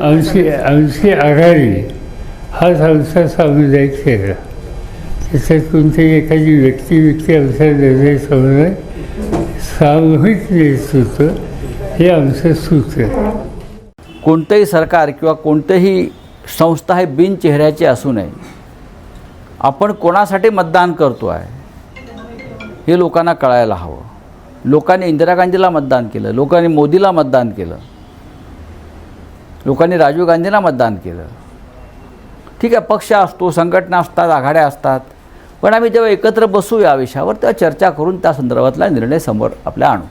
अंशी अंशी आघाडी. हा संसार सामुदायिक चेहरा त्याच्यात कोणती एखादी व्यक्ती व्यक्ती आमचा निर्णय समन्वय सामूहिक नेतृत्व हे आमचं सूत्र कोणतंही सरकार किंवा कोणतंही संस्था हे बिनचेहऱ्याची असू नये. आपण कोणासाठी मतदान करतो आहे हे लोकांना कळायला हवं. लोकांनी इंदिरा गांधीला मतदान केलं लोकांनी मोदीला मतदान केलं. लोकांनी राजीव गांधींना मतदान केलं. ठीक आहे पक्ष असतो संघटना असतात आघाड्या असतात. पण आम्ही जेव्हा एकत्र बसू या विषयावर तेव्हा चर्चा करून त्या संदर्भातला निर्णय समोर आपल्या आणू.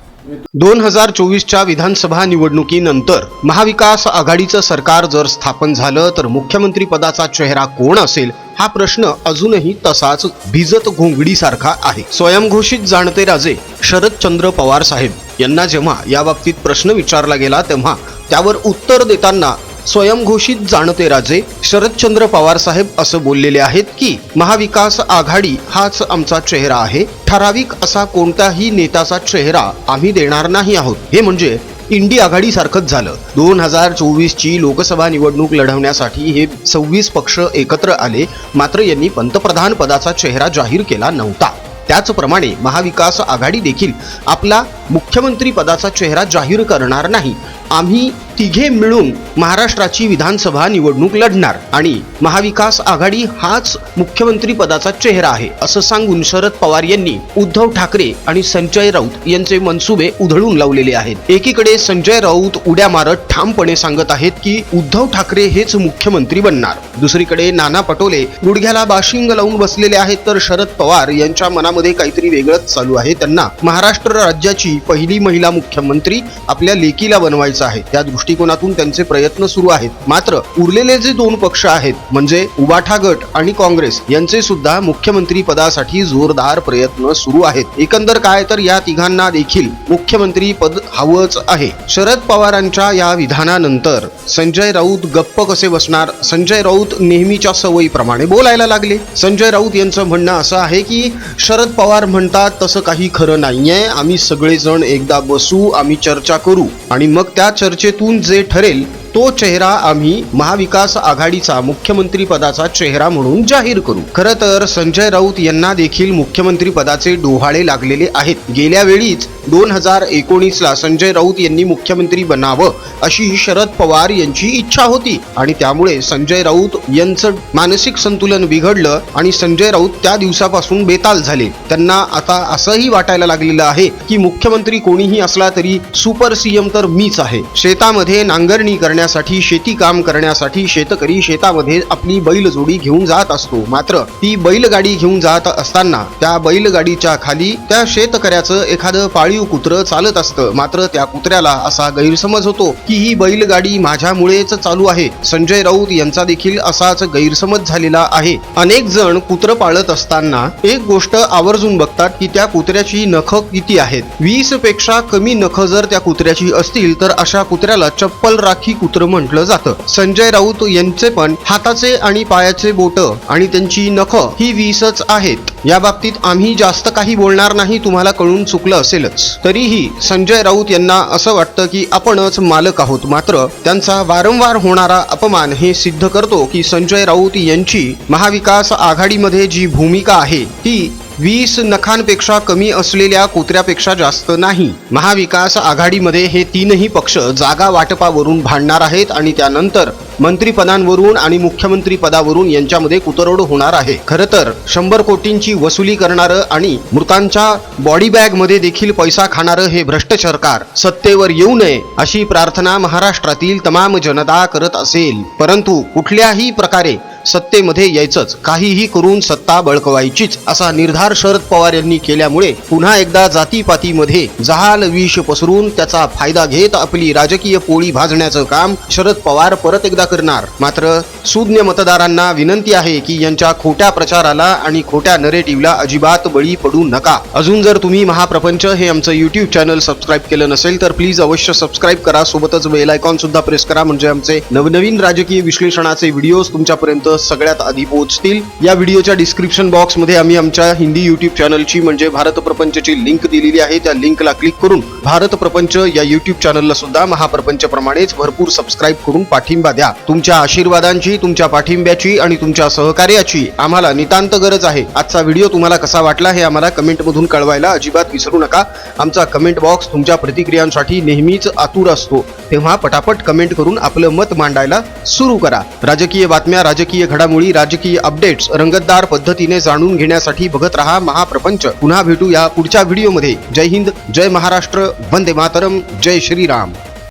दोन हजार चोवीसच्या विधानसभा निवडणुकीनंतर महाविकास आघाडीचं सरकार जर स्थापन झालं तर मुख्यमंत्री पदाचा चेहरा कोण असेल हा प्रश्न अजूनही तसाच भिजत घोंगडीसारखा आहे. स्वयंघोषित जाणते राजे शरदचंद्र पवार साहेब यांना जेव्हा याबाबतीत प्रश्न विचारला गेला तेव्हा त्यावर उत्तर देताना स्वयंघोषित जाणते राजे. शरदचंद्र पवार साहेब असं बोललेले आहेत की महाविकास आघाडी हाच आमचा चेहरा आहे. ठराविक असा कोणताही नेत्याचा चेहरा आम्ही देणार नाही आहोत. हे म्हणजे इंडी आघाडी सारखंच झालं. दोन हजार चोवीस ची लोकसभा निवडणूक लढवण्यासाठी हे सव्वीस पक्ष एकत्र आले. मात्र यांनी पंतप्रधान पदाचा चेहरा जाहीर केला नव्हता. त्याचप्रमाणे महाविकास आघाडी देखील आपला मुख्यमंत्री पदाचा चेहरा जाहीर करणार नाही. आम्ही तिघे मिळून महाराष्ट्राची विधानसभा निवडणूक लढणार आणि महाविकास आघाडी हाच मुख्यमंत्री पदाचा चेहरा आहे असं सांगून शरद पवार यांनी उद्धव ठाकरे आणि संजय राऊत यांचे मनसुबे उधळून लावलेले आहेत. एकीकडे संजय राऊत उड्या मारत ठामपणे सांगत आहेत की उद्धव ठाकरे हेच मुख्यमंत्री बनणार. दुसरीकडे नाना पटोले गुडघ्याला बाशिंग लावून बसलेले आहेत तर शरद पवार यांच्या मनामध्ये काहीतरी वेगळंच चालू आहे. त्यांना महाराष्ट्र राज्याची पहिली महिला मुख्यमंत्री आपल्या लेकीला बनवायचं आहे. त्या दृष्टिकोनातून त्यांचे प्रयत्न सुरू आहेत. मात्र उरलेले जे दोन पक्ष आहेत म्हणजे उबाठा गट आणि काँग्रेस यांचे सुद्धा मुख्यमंत्री पदासाठी जोरदार प्रयत्न सुरू आहेत. एकंदर काय तर या तिघांना देखील मुख्यमंत्री पद हवंच आहे. शरद पवारांच्या या विधानानंतर संजय राऊत गप्प कसे बसणार? संजय राऊत नेहमीच्या सवयीप्रमाणे बोलायला लागले. संजय राऊत यांचं म्हणणं असं आहे की शरद पवार म्हणतात तसं काही खरं नाहीये. आम्ही सगळेजण एकदा बसू आम्ही चर्चा करू. आणि मग त्या चर्चेतून जे ठरेल तो चेहरा आम्ही महाविकास आघाडीचा मुख्यमंत्री पदाचा चेहरा म्हणून जाहीर करू. खरं तर संजय राऊत यांना देखील मुख्यमंत्री पदाचे डोहाळे लागलेले आहेत. गेल्या वेळीच दोन हजार एकोणीसला संजय राऊत यांनी मुख्यमंत्री बनावं अशी शरद पवार यांची इच्छा होती. आणि त्यामुळे संजय राऊत यांचं मानसिक संतुलन बिघडलं आणि संजय राऊत त्या दिवसापासून बेताल झाले. त्यांना आता असंही वाटायला लागलेलं आहे की मुख्यमंत्री कोणीही असला तरी सुपर सीएम तर मीच आहे. शेतामध्ये नांगरणी करण्या करण्यासाठी शेती काम करण्यासाठी शेतकरी शेतामध्ये आपली बैलजोडी घेऊन जात असतो. मात्र ती बैलगाडी घेऊन जात असताना त्या बैलगाडीच्या खाली त्या शेतकऱ्याचं एखादं पाळीव कुत्र चालत असतं. मात्र त्या कुत्र्याला असा गैरसमज होतो की ही बैलगाडी माझ्यामुळेच चालू आहे. संजय राऊत यांचा देखील असाच गैरसमज झालेला आहे. अनेक जण कुत्र पाळत असताना एक गोष्ट आवर्जून बघतात की त्या कुत्र्याची नख किती आहेत. वीसपेक्षा कमी नख जर त्या कुत्र्याची असतील तर अशा कुत्र्याला चप्पल राखी कुत्र म्हटलं जातं. संजय राऊत यांचे पण हाताचे आणि पायाचे बोट आणि त्यांची नख ही वीसच आहेत. या बाबतीत आम्ही जास्त काही बोलणार नाही तुम्हाला कळून चुकलं असेलच. तरीही संजय राऊत यांना असं वाटतं की आपणच मालक आहोत. मात्र त्यांचा वारंवार होणारा अपमान हे सिद्ध करतो की संजय राऊत यांची महाविकास आघाडीमध्ये जी भूमिका आहे ती वीस नखांपेक्षा कमी असलेल्या कुत्र्यापेक्षा जास्त नाही. महाविकास आघाडीमध्ये हे तीनही पक्ष जागा वाटपावरून भांडणार आहेत आणि त्यानंतर मंत्रीपदांवरून आणि मुख्यमंत्री पदावरून यांच्यामध्ये कुतरोड होणार आहे. खरं तर शंभर कोटींची वसुली करणारं आणि मृतांच्या बॉडी बॅगमध्ये देखील पैसा खाणारं हे भ्रष्ट सरकार सत्तेवर येऊ नये अशी प्रार्थना महाराष्ट्रातील तमाम जनता करत असेल. परंतु कुठल्याही प्रकारे सत्तेमध्ये यायचंच. काहीही करून सत्ता बळकवायचीच असा निर्धार शरद पवार यांनी केल्यामुळे पुन्हा एकदा जातीपातीमध्ये जहाल विष पसरून त्याचा फायदा घेत आपली राजकीय पोळी भाजण्याचं काम शरद पवार परत एकदा करणार. मात्र सुज्ञ मतदारांना विनंती आहे की यांच्या खोट्या प्रचाराला आणि खोट्या नरेटिव्हला अजिबात बळी पडू नका. अजून जर तुम्ही महाप्रपंच हे आमचं युट्यूब चॅनल सबस्क्राईब केलं नसेल तर प्लीज अवश्य सबस्क्राईब करा. सोबतच बेल आयकॉन सुद्धा प्रेस करा. म्हणजे आमचे नवनवीन राजकीय विश्लेषणाचे व्हिडिओज तुमच्यापर्यंत सगळ्यात आधी पोहोचतील. या व्हिडिओच्या डिस्क्रिप्शन बॉक्समध्ये आम्ही आमच्या हिंदी युट्यूब चॅनलची म्हणजे भारत प्रपंचची लिंक दिलेली आहे. त्या लिंकला क्लिक करून भारत प्रपंच या युट्यूब चॅनलला सुद्धा महाप्रपंच प्रमाणेच भरपूर सबस्क्राईब करून पाठिंबा द्या. तुमच्या आशीर्वादांची तुमच्या पाठिंब्याची आणि तुमच्या सहकार्याची आम्हाला नितांत गरज आहे. आजचा व्हिडिओ तुम्हाला कसा वाटला हे आम्हाला कमेंटमधून कळवायला अजिबात विसरू नका. आमचा कमेंट बॉक्स तुमच्या प्रतिक्रियांसाठी नेहमीच आतुर असतो. तेव्हा पटापट कमेंट करून आपलं मत मांडायला सुरू करा. राजकीय बातम्या राजकीय राजकीय घडामोडी राजकीय अपडेट्स रंगतदार पद्धतीने जाणून घेण्यासाठी बघत रहा महाप्रपंच. पुन्हा भेटू या पुढच्या व्हिडिओमध्ये. जय हिंद जय महाराष्ट्र वंदे मातरम जय श्रीराम.